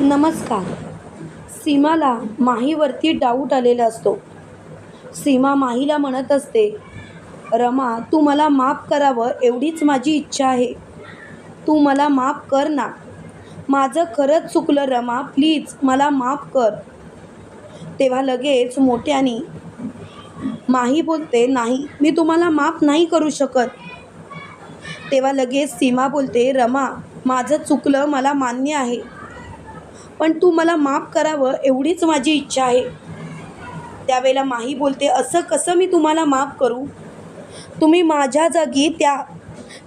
नमस्कार. सीमाला माहीवरती डाऊट आलेला असतो. सीमा माहीला म्हणत असते रमा तू मला माफ करावं एवढीच माझी इच्छा आहे. तू मला माफ कर ना. माझं खरंच चुकलं रमा प्लीज मला माफ कर. तेव्हा लगेच मोठ्याने माही बोलते नाही मी तुम्हाला माफ नाही करू शकत. तेव्हा लगेच सीमा बोलते रमा माझं चुकलं मला मान्य आहे. पण तू मला माफ करावं एवढीच माझी इच्छा आहे. त्यावेळेला माही बोलते असं कसं मी तुम्हाला माफ करू? तुम्ही माझ्या जागी त्या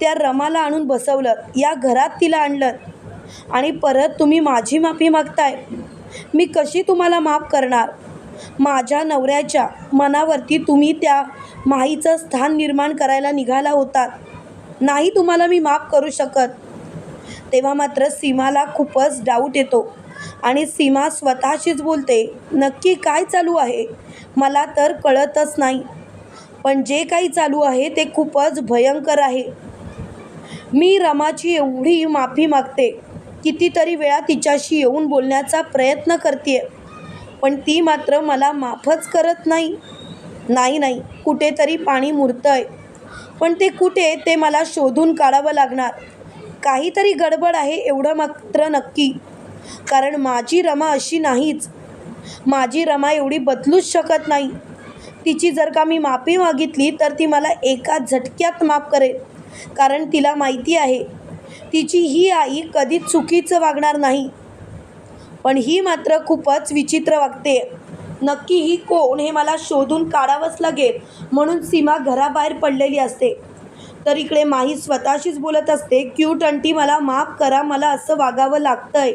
त्या रमाला आणून बसवलं या घरात तिला आणलं आणि परत तुम्ही माझी माफी मागताय. मी कशी तुम्हाला माफ करणार? माझ्या नवऱ्याच्या मनावरती तुम्ही त्या माहीचं स्थान निर्माण करायला निघाला होतात. नाही तुम्हाला मी माफ करू शकत. तेव्हा मात्र सीमाला खूपच डाऊट येतो. आणि सीमा स्वतःशीच बोलते नक्की काय चालू आहे? मला तर कळतच नाही. पण जे काही चालू आहे ते खूपच भयंकर आहे. मी रमाची एवढी माफी मागते कितीतरी वेळा तिच्याशी येऊन बोलण्याचा प्रयत्न करते पण ती मात्र मला माफच करत नाही. नाही नाही कुठेतरी पाणी मुरतंय. पण ते कुठे ते मला शोधून काढावं लागणार. काहीतरी गडबड आहे एवढं मात्र नक्की. कारण माझी रमा अशी नाहीच. माझी रमा एवढी बदलूच शकत नाही. तिची जर का मी माफी मागितली तर ती मला एका झटक्यात माफ करेल. कारण तिला माहिती आहे तिची ही आई कधीच चुकीचं वागणार नाही. पण ही मात्र खूपच विचित्र वागते. नक्की ही कोण हे मला शोधून काढावंच लागेल म्हणून सीमा घराबाहेर पडलेली असते. तर इकडे माही स्वतःशीच बोलत असते क्यूट अंटी मला माफ करा मला असं वागावं लागतंय.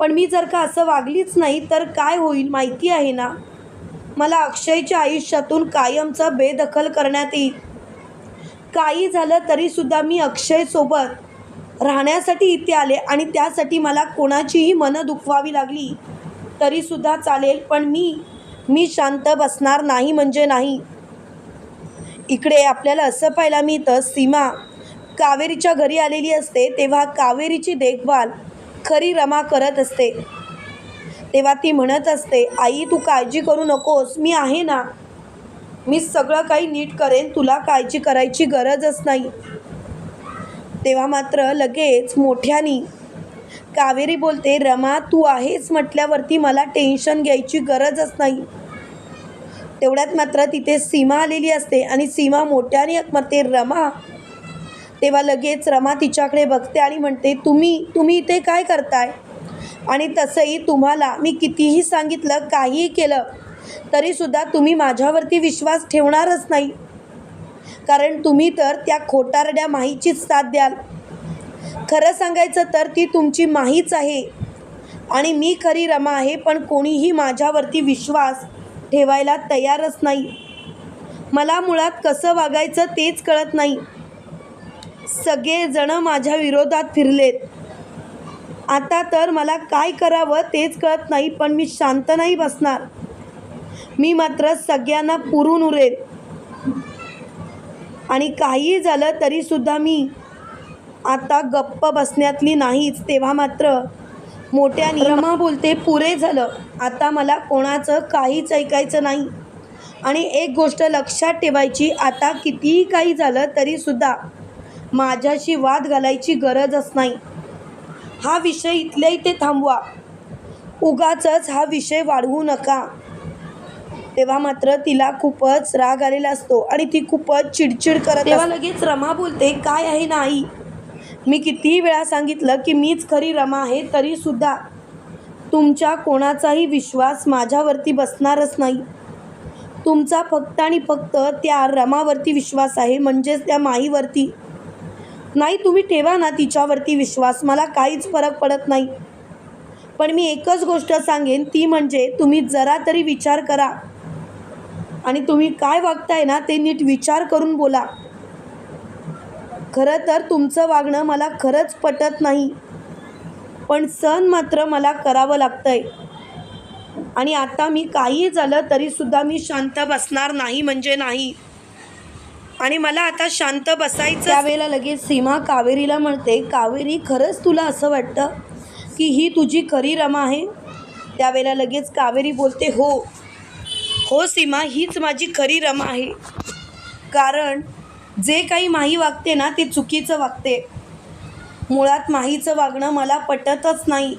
पण मी जर का असं वागलीच नाही तर काय होईल माहिती आहे ना? मला अक्षयच्या आयुष्यातून कायमचं बेदखल करण्यात येईल. काही झालं तरीसुद्धा मी अक्षयसोबत राहण्यासाठी इथे आले आणि त्यासाठी मला कोणाचीही मनं दुखवावी लागली. तरीसुद्धा चालेल पण मी मी शांत बसणार नाही म्हणजे नाही. इकडे आपल्याला असं पाहायला मिळतं सीमा कावेरीच्या घरी आलेली असते तेव्हा कावेरीची देखभाल खरी रमा करत असते. तेव्हा ती म्हणत असते आई तू काळजी करू नकोस. मी आहे ना. मी सगळं काही नीट करेन. तुला काळजी करायची गरजच नाही. तेव्हा मात्र लगेच मोठ्यानी कावेरी बोलते रमा तू आहेस म्हटल्यावरती मला टेन्शन घ्यायची गरजच नाही. तेवढ्यात मात्र तिथे सीमा आलेली असते आणि सीमा मोठ्याने म्हणते रमा तेव्हा लगेच रमा तिच्याकडे बघते आणि म्हणते तुम्ही तुम्ही इथे काय करताय? आणि तसंही तुम्हाला मी कितीही सांगितलं काहीही केलं तरीसुद्धा तुम्ही माझ्यावरती विश्वास ठेवणारच नाही. कारण तुम्ही तर त्या खोटारड्या माहीचीच साथ द्याल. खरं सांगायचं तर ती तुमची माहीच आहे. आणि मी खरी रमा आहे पण कोणीही माझ्यावरती विश्वास ठेवायला तयारच नाही. मला मुळात कसं वागायचं तेच कळत नाही. सगळेजणं माझ्या विरोधात फिरलेत. आता तर मला काय करावं तेच कळत नाही पण मी शांत नाही बसणार. मी मात्र सगळ्यांना पुरून उरेल. आणि काहीही झालं तरीसुद्धा मी आता गप्प बसण्यातली नाहीच. तेव्हा मात्र मोठ्याने रमा बोलते पुरे झालं. आता मला कोणाचं काहीच ऐकायचं नाही. आणि एक गोष्ट लक्षात ठेवायची आता कितीही काही झालं तरीसुद्धा माझ्याशी वाद घालायची गरजच नाही. हा विषय इथल्या इथे थांबवा. उगाचच हा विषय वाढवू नका. तेव्हा मात्र तिला खूपच राग आलेला असतो आणि ती खूपच चिडचिड करत तेव्हा लगेच रमा बोलते काय आहे ना आई मी कितीही वेळा सांगितलं की मीच खरी रमा आहे तरीसुद्धा तुमच्या कोणाचाही विश्वास माझ्यावरती बसणारच नाही. तुमचा फक्त आणि फक्त त्या रमावरती विश्वास आहे म्हणजेच त्या माईवरती. नाही तुम्ही ठेवा ना तिच्यावरती विश्वास. मला काहीच फरक पडत नाही. पण मी एकच गोष्ट सांगेन ती म्हणजे तुम्ही जरा तरी विचार करा. आणि तुम्ही काय वागताय ना ते नीट विचार करून बोला. खरं तर तुमचं वागणं मला खरंच पटत नाही. पण सण मात्र मला करावं लागतंय. आणि आता मी काही झालं तरीसुद्धा मी शांत बसणार नाही म्हणजे नाही. आणि मला आता शांत बसायचं त्यावेळेला लगेच सीमा कावेरीला म्हणते कावेरी खरंच तुला असं वाटतं की ही तुझी खरी रमा आहे? त्यावेळेला लगेच कावेरी बोलते हो हो सीमा हीच माझी खरी रमा आहे. कारण जे काही माही वागते ना ते चुकीचं वागते. मुळात माहीचं वागणं मला पटतच नाही.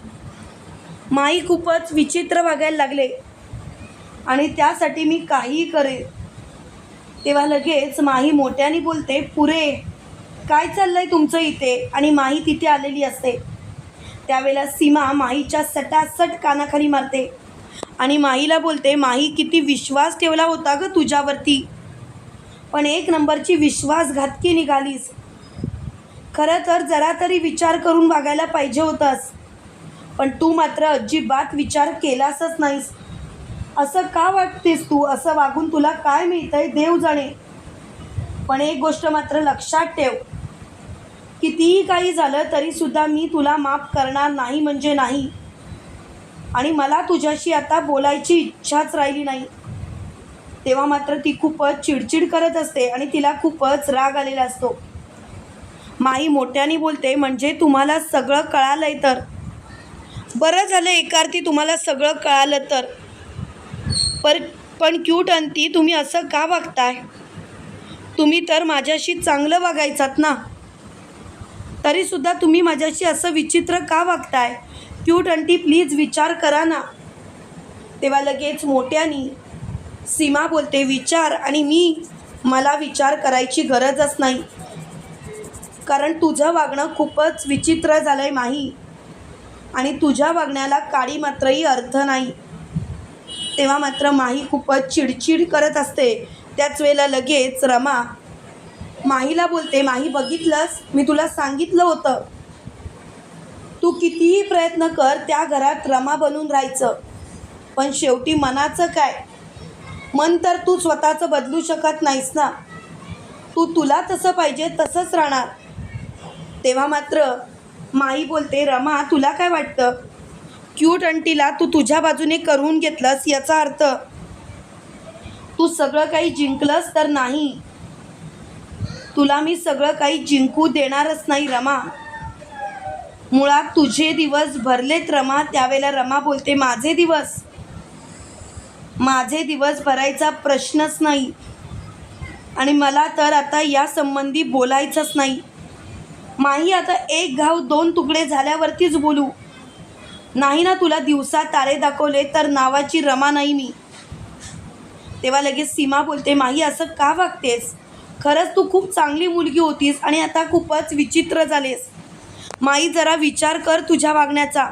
माही खूपच विचित्र वागायला लागले. आणि त्यासाठी मी काहीही करेन. तेव्हा लगेच माही मोठ्याने बोलते पुरे काय चाललंय तुमचं इथे? आणि माही तिथे आलेली असते. त्यावेळेला सीमा माहीच्या सटासट कानाखाली मारते. आणि माहीला बोलते माही किती विश्वास ठेवला होता ग तुझ्यावरती? पण एक नंबरची विश्वासघातकी निघालीस. खरं तर जरा तरी विचार करून वागायला पाहिजे होतास. पण तू मात्र अजिबात विचार केलासच नाहीस. असं का वाटतेस तू? असं वागून तुला काय मिळतंय? देव जाणे. पण एक गोष्ट मात्र लक्षात ठेव. कितीही काही झालं तरीसुद्धा मी तुला माफ करणार नाही म्हणजे नाही. आणि मला तुझ्याशी आता बोलायची इच्छाच राहिली नाही. तेव्हा मात्र ती खूपच चिडचिड करत असते आणि तिला खूपच राग आलेला असतो. माई मोठ्याने बोलते म्हणजे तुम्हाला सगळं कळालंय तर? बरं झालं एकार्थी तुम्हाला सगळं कळालं तर. पर पण क्यूट अंती तुम्ही असं का वागताय? तुम्ही तर माझ्याशी चांगलं वागायचात ना? तरीसुद्धा तुम्ही माझ्याशी असं विचित्र का वागताय? क्यूट अंटी प्लीज विचार करा ना. तेव्हा लगेच मोठ्यानी सीमा बोलते विचार आणि मी मला विचार करायची गरजच नाही. कारण तुझं वागणं खूपच विचित्र झालं आहे माही. आणि तुझ्या वागण्याला काळी मात्रही अर्थ नाही. तेव्हा मात्र माही खूपच चिडचिड करत असते. त्याच वेळेला लगेच रमा माहीला बोलते माही बघितलंस? मी तुला सांगितलं होतं. तू कितीही प्रयत्न कर त्या घरात रमा बनून राहायचं. पण शेवटी मनाचं काय? मन तर तू स्वतःचं बदलू शकत नाहीस ना. तू तुला तसं पाहिजे तसंच राहणार. तेव्हा मात्र माई बोलते रमा तुला काय वाटतं? क्यूट अंटीला तू तुझ्या बाजूने करून घेतलंस याचा अर्थ तू सगळं काही जिंकलंस तर नाही. तुला मी सगळं काही जिंकू देणारच नाही रमा. मुळात तुझे दिवस भरलेत रमा. त्यावेळेला रमा बोलते माझे दिवस? माझे दिवस भरायचा प्रश्नच नाही. आणि मला तर आता या संबंधी बोलायचंच नाही. माही आता एक घाव दोन तुकडे झाल्यावरतीच बोलू. नाही ना तुला दिवसा तारे दाखवले तर नावाची रमा नाही मी. तेव्हा लगेच सीमा बोलते माही असं का वागतेस? खरंच तू खूप चांगली मुलगी होतीस आणि आता खूपच विचित्र झालेस. माई जरा विचार कर तुझ्या वागण्याचा.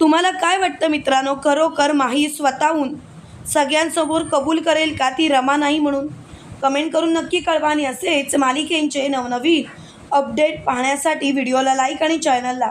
तुम्हाला काय वाटतं मित्रांनो? खरोखर माही स्वतःहून सगळ्यांसमोर कबूल करेल का ती रमा नाही म्हणून? कमेंट करून नक्की कळवा आणि असेच मालिकेंचे नवनवीन अपडेट पाहण्यासाठी व्हिडिओला लाईक आणि चॅनलला